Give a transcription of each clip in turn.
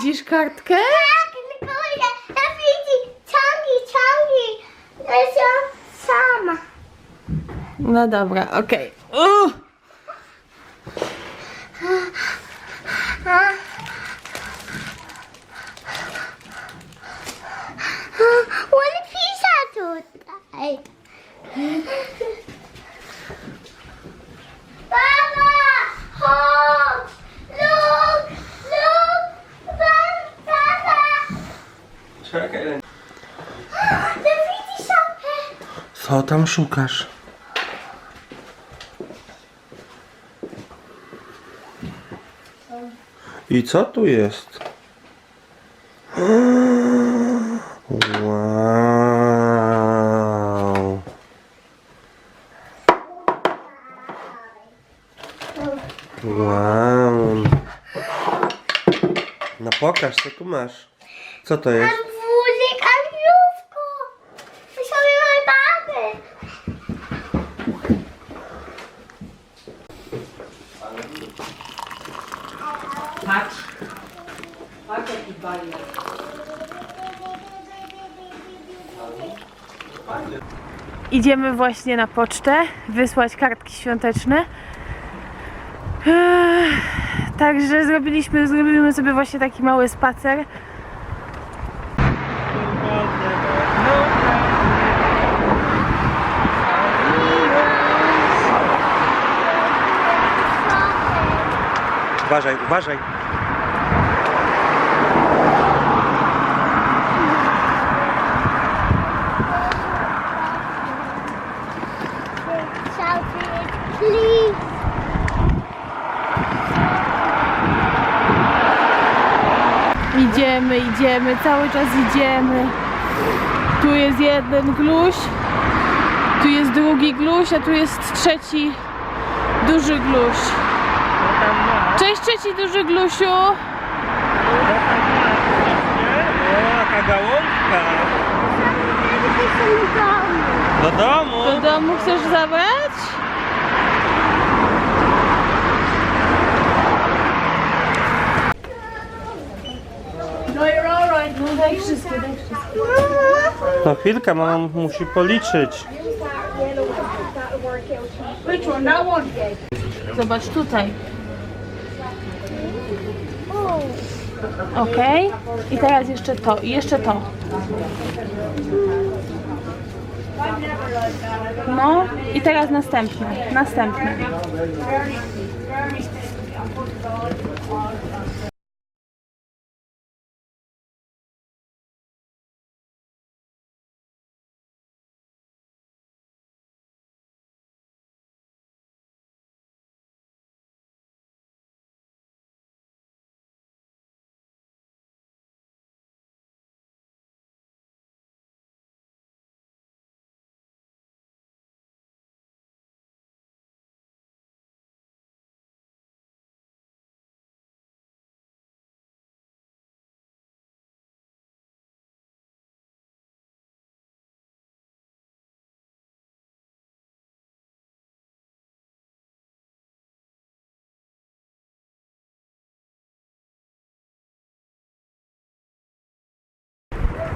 widzisz kartkę? Tak, Nikola, ja widzi, ciągi, ciągi. Ja się sama. No dobra, okej. Uh! Ładnie pisa tutaj. Mama, Czekaj. Co tam szukasz? I co tu jest? Wow. Wow. No pokaż, co tu masz. Co to jest? Mam wózek, angiówko. To sobie mojej baby. Patrz. Patrz jaki bajer. Idziemy właśnie na pocztę wysłać kartki świąteczne. Także zrobiliśmy, zrobimy sobie właśnie taki mały spacer. Uważaj, uważaj. Idziemy, idziemy, cały czas idziemy. Tu jest jeden gluś, tu jest drugi gluś, a tu jest trzeci duży gluś. Cześć trzeci duży glusiu. Jaka gałązka. Do domu. Do domu chcesz zabrać? No you're alright, no daj wszystkie, daj wszystkie. No chwilkę, mama musi policzyć. Zobacz tutaj. Ok. I teraz jeszcze to. I jeszcze to. No. I teraz następne. Następne.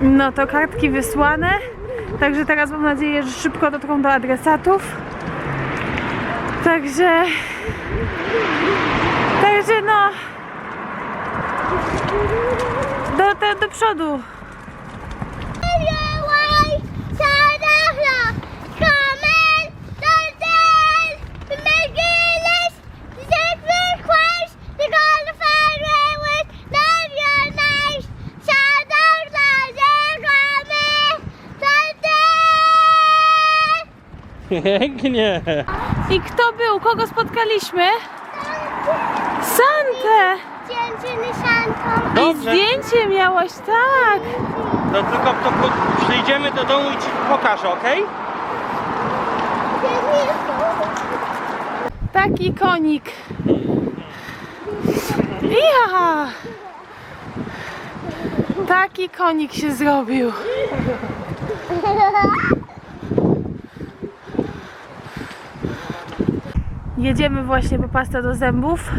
No to kartki wysłane. Także teraz mam nadzieję, że szybko dotrą do adresatów. Także. Także no. Do, do, do przodu. Pięknie. I kto był? Kogo spotkaliśmy? Santę! I Dobrze. zdjęcie miałaś, tak. To tylko to, po- przyjdziemy do domu i ci pokażę, ok? Taki konik. Ja! Taki konik się zrobił. Jedziemy właśnie po pastę do zębów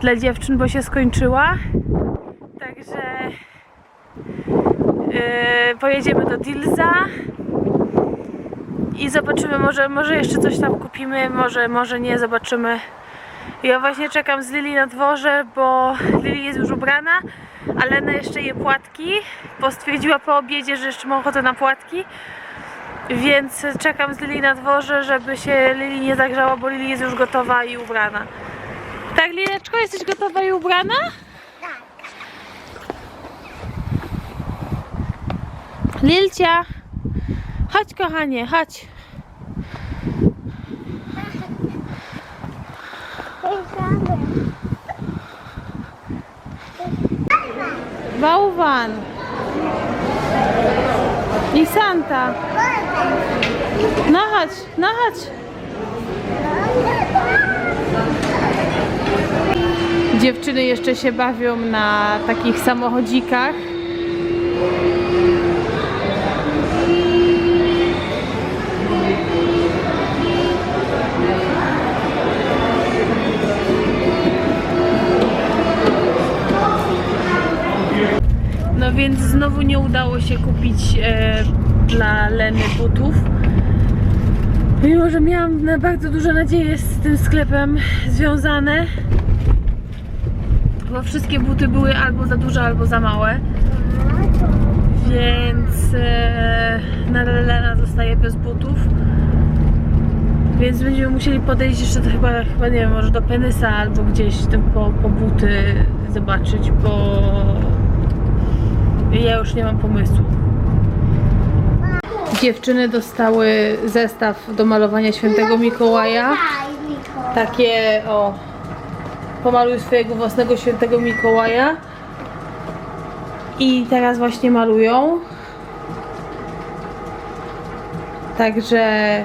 dla dziewczyn, bo się skończyła. Także Yy, pojedziemy do Dilza i zobaczymy, może, może jeszcze coś tam kupimy, może, może nie, zobaczymy. Ja właśnie czekam z Lili na dworze, bo Lili jest już ubrana, a Lena jeszcze je płatki, bo stwierdziła po obiedzie, że jeszcze ma ochotę na płatki. Więc czekam z Lili na dworze, żeby się Lili nie zagrzała, bo Lili jest już gotowa i ubrana. Tak, Lileczko, jesteś gotowa i ubrana? Tak. Lilcia, chodź kochanie, chodź. Bałwan. I Santa. No chodź, no chodź. Dziewczyny jeszcze się bawią na takich samochodzikach. Znowu nie udało się kupić e, dla Leny butów. Mimo, że miałam na bardzo duże nadzieje z tym sklepem związane. Bo wszystkie buty były albo za duże, albo za małe. Więc e, nadal Lena zostaje bez butów. Więc będziemy musieli podejść jeszcze do, chyba, chyba nie wiem, może do Penysa albo gdzieś tam po, po buty zobaczyć, bo ja już nie mam pomysłu. Dziewczyny dostały zestaw do malowania świętego Mikołaja. Takie o pomaluj swojego własnego świętego Mikołaja. I teraz właśnie malują. Także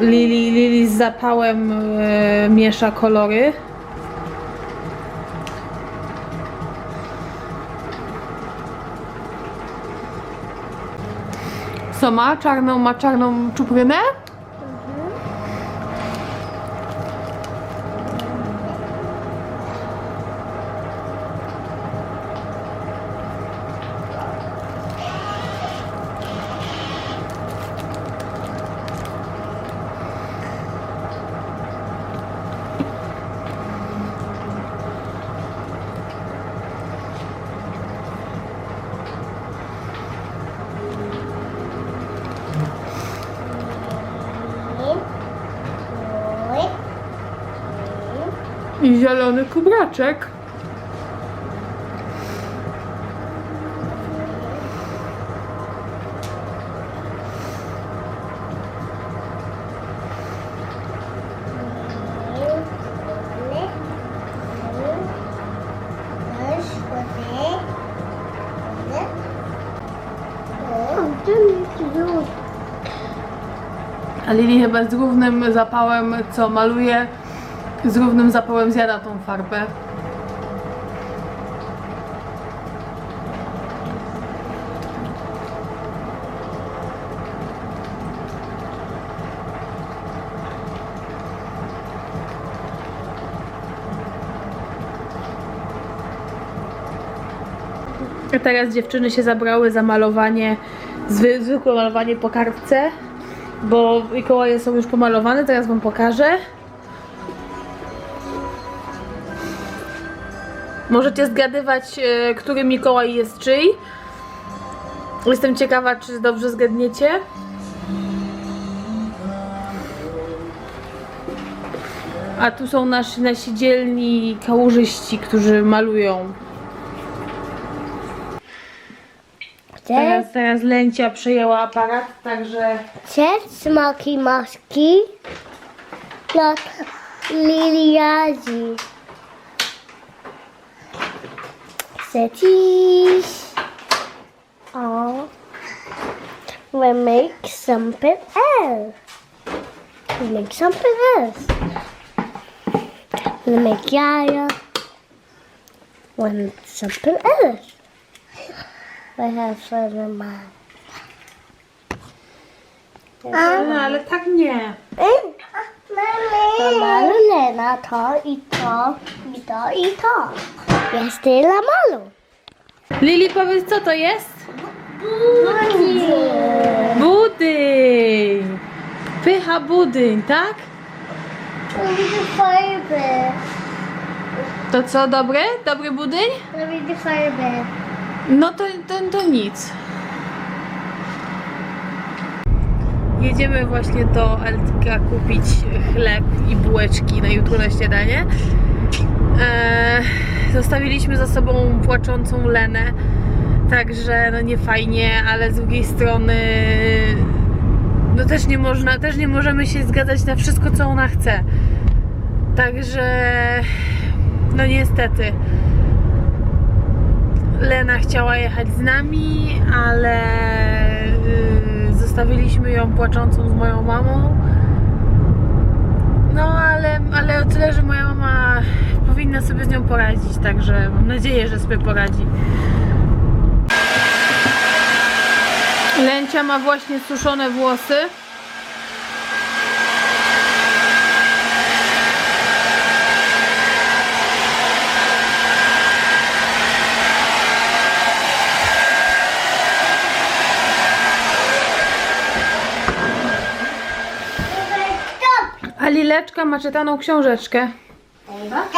Lili, Lili z zapałem e, miesza kolory. Co ma? Czarną, ma czarną czuprynę? I zielony kubraczek. A Lili chyba z równym zapałem, co maluje, z równym zapałem zjada tą farbę. A teraz dziewczyny się zabrały za malowanie, zwy- zwykłe malowanie po kartce, bo Mikołaje są już pomalowane, teraz wam pokażę. Możecie zgadywać, e, który Mikołaj jest czyj. Jestem ciekawa, czy dobrze zgadniecie. A tu są nasi, nasi dzielni kałużyści, którzy malują. Teraz, teraz Lęcia przejęła aparat, także Cześć, smoki moski. Lot liliazi. Cities. Oh. We make something else. We make something else. We make jaja. We something else. We have fun mine. no, ale tak nie. Eh? Malu Lena to i to, i to, i to. Jest tyle malu. Lili, powiedz, co to jest? Budyń. Budyń. Pycha budyń, tak? Lubię farby. To co, dobry? Dobry budyń? Lubię farby. No to, to, to nic. Jedziemy właśnie do Eltka kupić chleb i bułeczki na jutro na śniadanie. Eee, zostawiliśmy za sobą płaczącą Lenę, także no nie fajnie, ale z drugiej strony no też nie można, też nie możemy się zgadzać na wszystko, co ona chce. Także no niestety. Lena chciała jechać z nami, ale y, zostawiliśmy ją płaczącą z moją mamą. No ale, ale o tyle, że moja mama powinna sobie z nią poradzić, także mam nadzieję, że sobie poradzi. Lencia ma właśnie suszone włosy. Stop. A Lileczka ma czytaną książeczkę. Tak?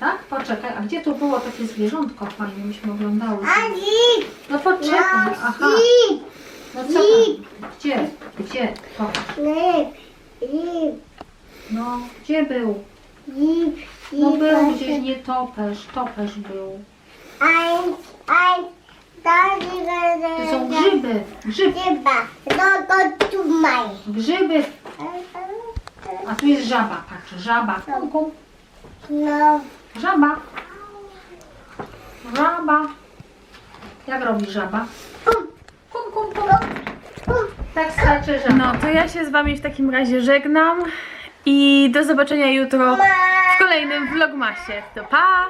Tak? Poczekaj, a gdzie tu było takie zwierzątko fajne, myśmy oglądały? Ani. No poczekaj, aha. Ani. No co tam? Gdzie? Gdzie? Pokaż. Lip. Lip. No, gdzie był? Lip. No był gdzieś nie topesz, topesz był. Ein. Ein. To są grzyby, grzyby. No to tu maj. grzyby. A tu jest żaba, patrz, żaba. Kum. No. Żaba. Żaba. Jak robi żaba? Kum, kum, kum. Tak skacze żaba. No to ja się z Wami w takim razie żegnam i do zobaczenia jutro w kolejnym vlogmasie. To pa!